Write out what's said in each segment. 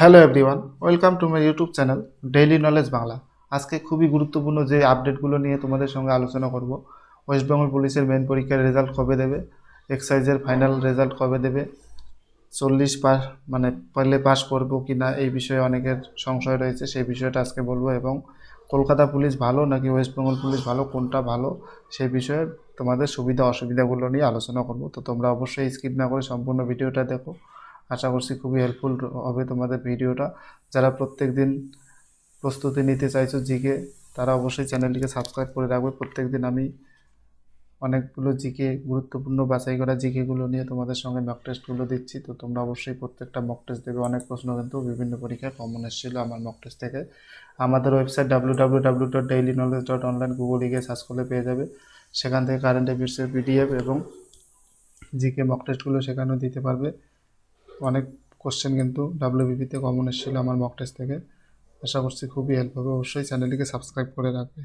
Hello everyone welcome to my YouTube channel daily knowledge Bangla আজকে খুবই গুরুত্বপূর্ণ যে আপডেটগুলো নিয়ে তোমাদের সঙ্গে আলোচনা করব। ওয়েস্ট বেঙ্গল পুলিশের মেন পরীক্ষার রেজাল্ট কবে দেবে? এক্সাইজের ফাইনাল রেজাল্ট কবে দেবে? চল্লিশ পাস মানে পারলে পাস করব কি না এই বিষয়ে অনেকের সংশয় রয়েছে, সেই বিষয়টা আজকে বলব এবং কলকাতা পুলিশ ভালো নাকি ওয়েস্ট বেঙ্গল পুলিশ ভালো, কোনটা ভালো, সেই বিষয়ে তোমাদের সুবিধা অসুবিধাগুলো নিয়ে আলোচনা করব। তো তোমরা অবশ্যই স্কিপ না করে সম্পূর্ণ ভিডিওটা দেখো। আশা করছি খুবই হেল্পফুল হবে তোমাদের ভিডিওটা। যারা প্রত্যেক দিন প্রস্তুতি নিতে চাইছো জিকে তারা অবশ্যই চ্যানেলটিকে সাবস্ক্রাইব করে রাখবে। প্রত্যেক দিন আমি অনেকগুলো জিকে গুরুত্বপূর্ণ বাছাই করা জিকেগুলো নিয়ে তোমাদের সঙ্গে মক টেস্টগুলো দিচ্ছি। তো তোমরা অবশ্যই প্রত্যেকটা মক টেস্ট দেবে অনেক প্রশ্ন কিন্তু বিভিন্ন পরীক্ষায় কমন এসেছিল আমার মক টেস্ট থেকে। আমাদের website W W W dot daily knowledge dot online Google গিয়ে সার্চ করলে পেয়ে যাবে। সেখান থেকে কারেন্ট অ্যাফেয়ার্সের পিডিএফ এবং জিকে মক টেস্টগুলো সেখানেও দিতে পারবে। অনেক কোশ্চেন কিন্তু ডাব্লিউবিপিতে কমন এসেছিল আমার মক টেস্ট থেকে। আশা করছি খুবই হেল্প হবে। অবশ্যই চ্যানেলটিকে সাবস্ক্রাইব করে রাখবে।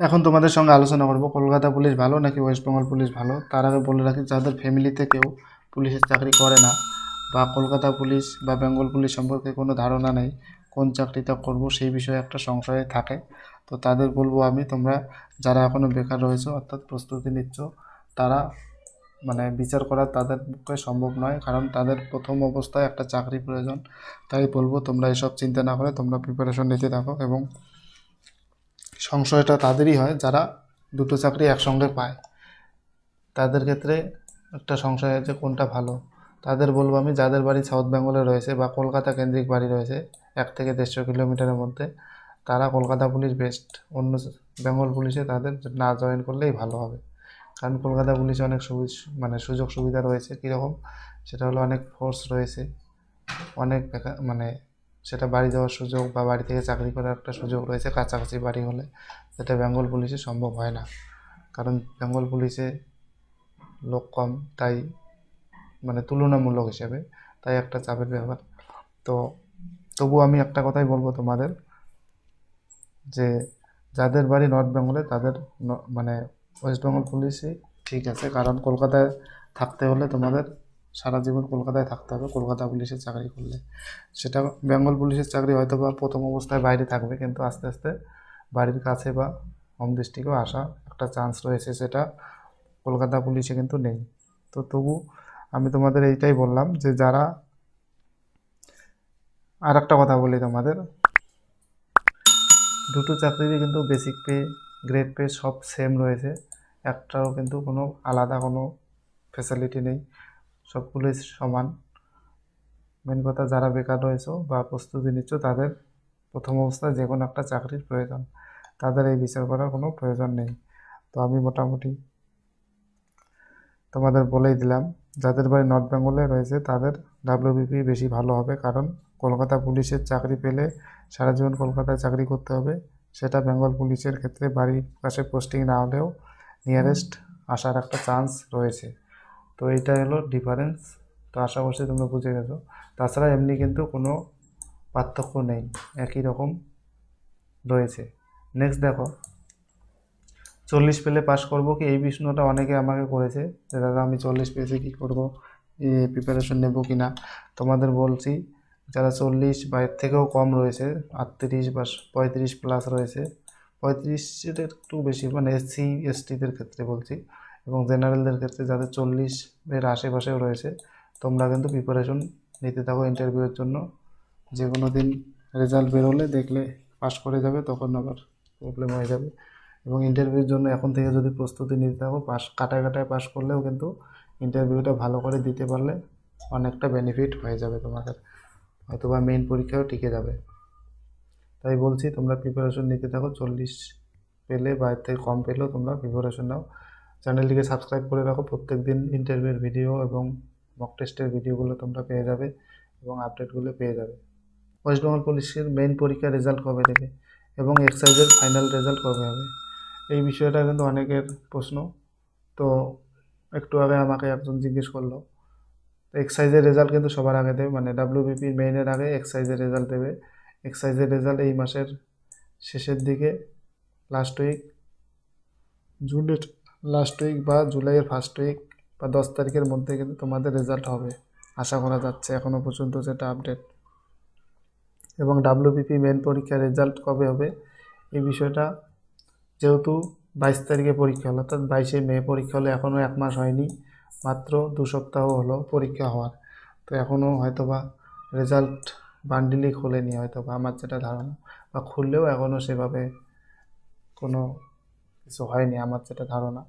এখন তোমাদের সঙ্গে আলোচনা করব, কলকাতা পুলিশ ভালো নাকি ওয়েস্ট বেঙ্গল পুলিশ ভালো? তার আগে বলে রাখি, যাদের ফ্যামিলিতে কেউ পুলিশের চাকরি করে না বা কলকাতা পুলিশ বা বেঙ্গল পুলিশ সম্পর্কে কোনো ধারণা নেই, কোন চাকরিটা করব সেই বিষয়ে একটা সংশয় থাকে। তো তাদের বলব আমি, তোমরা যারা এখনও বেকার রয়েছে অর্থাৎ প্রস্তুতি নিচ্ছ, তারা মানে বিচার করা তাদের পক্ষে সম্ভব নয়। কারণ তাদের প্রথম অবস্থায় একটা চাকরি প্রয়োজন। তাই বলব, তোমরা এসব চিন্তা না করে তোমরা প্রিপারেশন নিতে থাকো এবং সংশয়টা তাদেরই হয় যারা দুটো চাকরি একসঙ্গে পায়। তাদের ক্ষেত্রে একটা সংশয় আছে, কোনটা ভালো? তাদের বলব আমি, যাদের বাড়ি সাউথ বেঙ্গলে রয়েছে বা কলকাতা কেন্দ্রিক বাড়ি রয়েছে, এক থেকে দেড়শো কিলোমিটারের মধ্যে, তারা কলকাতা পুলিশ বেস্ট। অন্য বেঙ্গল পুলিশে তাদের না জয়েন করলেই ভালো হবে। কারণ কলকাতা পুলিশে অনেক সুবিধা মানে সুযোগ সুবিধা রয়েছে কীরকম, সেটা হলো অনেক ফোর্স রয়েছে, অনেক মানে সেটা বাড়ি যাওয়ার সুযোগ বা বাড়ি থেকে চাকরি করার একটা সুযোগ রয়েছে কাছাকাছি বাড়ি হলে সেটা বেঙ্গল পুলিশে সম্ভব হয় না। কারণ বেঙ্গল পুলিশে লোক কম, তাই মানে তুলনামূলক হিসেবে তাই একটা চাপের ব্যাপার। তো তবু আমি একটা কথাই বলব তোমাদের, যে যাদের বাড়ি নর্থ বেঙ্গলে তাদের মানে ওয়েস্ট বেঙ্গল পুলিশই ঠিক আছে। কারণ কলকাতায় থাকতে হলে তোমাদের সারা জীবন কলকাতায় থাকতে হবে, কলকাতা পুলিশের চাকরি করলে। সেটা বেঙ্গল পুলিশের চাকরি হয়তো বা প্রথম অবস্থায় বাইরে থাকবে, কিন্তু আস্তে আস্তে বাড়ির কাছে বা হোম ডিস্ট্রিক্টেও আসা একটা চান্স রয়েছে সেটা কলকাতা পুলিশে কিন্তু নেই। তো তবু আমি তোমাদের এইটাই বললাম যে যারা আর একটা কথা বলি তোমাদের। দুটো চাকরিরই কিন্তু বেসিক পে গ্রেড পে সব সেম রয়েছে। একটাও কিন্তু কোনো আলাদা কোনো ফ্যাসিলিটি নেই। সবগুলোই সমান। মেন কথা যারা বেকার রয়েছে বা প্রস্তুতি নিচ্ছ, তাদের প্রথম অবস্থায় যে কোনো একটা চাকরির প্রয়োজন। তাদের এই বিচার করার কোনো প্রয়োজন নেই। তো আমি মোটামুটি তোমাদের বলেই দিলাম, যাদের বাড়ি নর্থ বেঙ্গলে রয়েছে, তাদের ডাব্লিউবিপি বেশি ভালো হবে। কারণ কলকাতা পুলিশের চাকরি পেলে সারা জীবন কলকাতায় চাকরি করতে হবে। সেটা বেঙ্গল পুলিশের ক্ষেত্রে বাড়ির পাশে পোস্টিং না হলেও নিয়ারেস্ট আসার একটা চান্স রয়েছে। তো এইটা হলো ডিফারেন্স তো আশা করছি তোমরা বুঝে গেছো। তাছাড়া এমনি কিন্তু কোনো পার্থক্য নেই। একই রকম রয়েছে। নেক্সট দেখো। চল্লিশ পেলে পাস করব কি? এই প্রশ্নটা অনেকে আমাকে করেছে যে দাদা আমি চল্লিশ পেয়েছি কী করব? প্রিপারেশন নেব কি না? তোমাদের বলছি যারা চল্লিশ বা এর থেকেও কম রয়েছে আটত্রিশ বা পঁয়ত্রিশ প্লাস রয়েছে পঁয়ত্রিশের একটু বেশি মানে এসসি এসটিদের ক্ষেত্রে বলছি। এবং জেনারেলদের ক্ষেত্রে যাদের চল্লিশের আশেপাশেও রয়েছে, তোমরা কিন্তু প্রিপারেশন নিতে থাকো ইন্টারভিউয়ের জন্য। যে কোনো দিন রেজাল্ট বেরোলে দেখলে পাস করে যাবে, তখন আবার প্রবলেম হয়ে যাবে। এবং ইন্টারভিউর জন্য এখন থেকে যদি প্রস্তুতি নিতে থাকো পাস কাটায় কাটায় পাস করলেও কিন্তু ইন্টারভিউটা ভালো করে দিতে পারলে অনেকটা বেনিফিট হয়ে যাবে তোমাদের। হয়তো বা মেইন পরীক্ষাও টিকে যাবে। তাই বলছি, তোমরা প্রিপারেশন নিতে থাকো। চল্লিশ পেলে বা এর থেকে কম পেলেও তোমরা প্রিপারেশন নাও। চ্যানেলটিকে সাবস্ক্রাইব করে রাখো। প্রত্যেক দিন ইন্টারভিউর ভিডিও এবং মক টেস্টের ভিডিওগুলো তোমরা পেয়ে যাবে এবং আপডেটগুলো পেয়ে যাবে। ওয়েস্ট বেঙ্গল পুলিশের মেইন পরীক্ষার রেজাল্ট কবে দেবে এবং এক্সাইজের ফাইনাল রেজাল্ট কবে হবে? এই বিষয়টা কিন্তু অনেকের প্রশ্ন। তো একটু আগে আমাকে একজন জিজ্ঞেস করল এক্সাইজের রেজাল্ট কিন্তু সবার আগে দেবে মানে ডাব্লিউবিপির মেইনের আগে এক্সাইজের রেজাল্ট দেবে। এক্সাইজের রেজাল্ট এই মাসের শেষের দিকে লাস্ট উইক জুনের লাস্ট উইক বা জুলাইয়ের ফার্স্ট উইক বা দশ তারিখের মধ্যে কিন্তু তোমাদের রেজাল্ট হবে। আশা করা যাচ্ছে এখনও পর্যন্ত যেটা আপডেট এবং ডাব্লিউবিপি মেন পরীক্ষার রেজাল্ট কবে হবে, এই বিষয়টা যেহেতু বাইশ তারিখে পরীক্ষা হলো, অর্থাৎ বাইশে মে পরীক্ষা হলে এখনও এক মাস হয়নি, মাত্র দু সপ্তাহ হলো পরীক্ষা হওয়ার। তো এখনও হয়তোবা রেজাল্ট বান্ডিলই খোলেনি হয়তোবা আমার যেটা ধারণা। বা খুললেও এখনও সেভাবে কোনো কিছু হয়নি, আমার যেটা ধারণা।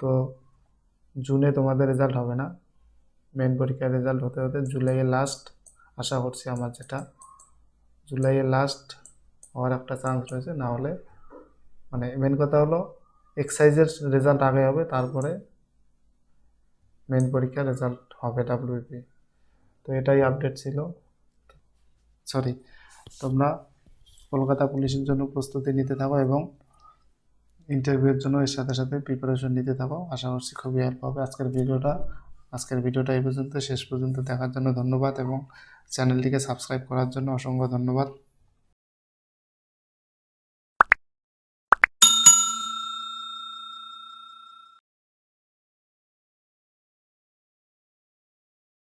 তো জুনে তোমাদের রেজাল্ট হবে না। মেন পরীক্ষার রেজাল্ট হতে হতে জুলাইয়ের লাস্ট আশা করছি আমার যেটা। জুলাইয়ের লাস্ট হওয়ার একটা চান্স রয়েছে, না হলে মানে মেন কথা হলো এক্সাইজের রেজাল্ট আগে হবে, তারপরে মেন পরীক্ষার রেজাল্ট হবে ডাব্লিউপি তো এটাই আপডেট ছিল। সরি, তোমরা কলকাতা পুলিশের জন্য প্রস্তুতি নিতে থাকো এবং ইন্টারভিউয়ের জন্য এর সাথে সাথে প্রিপারেশন নিতে থাকো। আশা করছি খুবই হেল্প হবে আজকের ভিডিওটা। আজকের ভিডিওটা এই পর্যন্ত। শেষ পর্যন্ত দেখার জন্য ধন্যবাদ এবং চ্যানেলটিকে সাবস্ক্রাইব করার জন্য অসংখ্য ধন্যবাদ।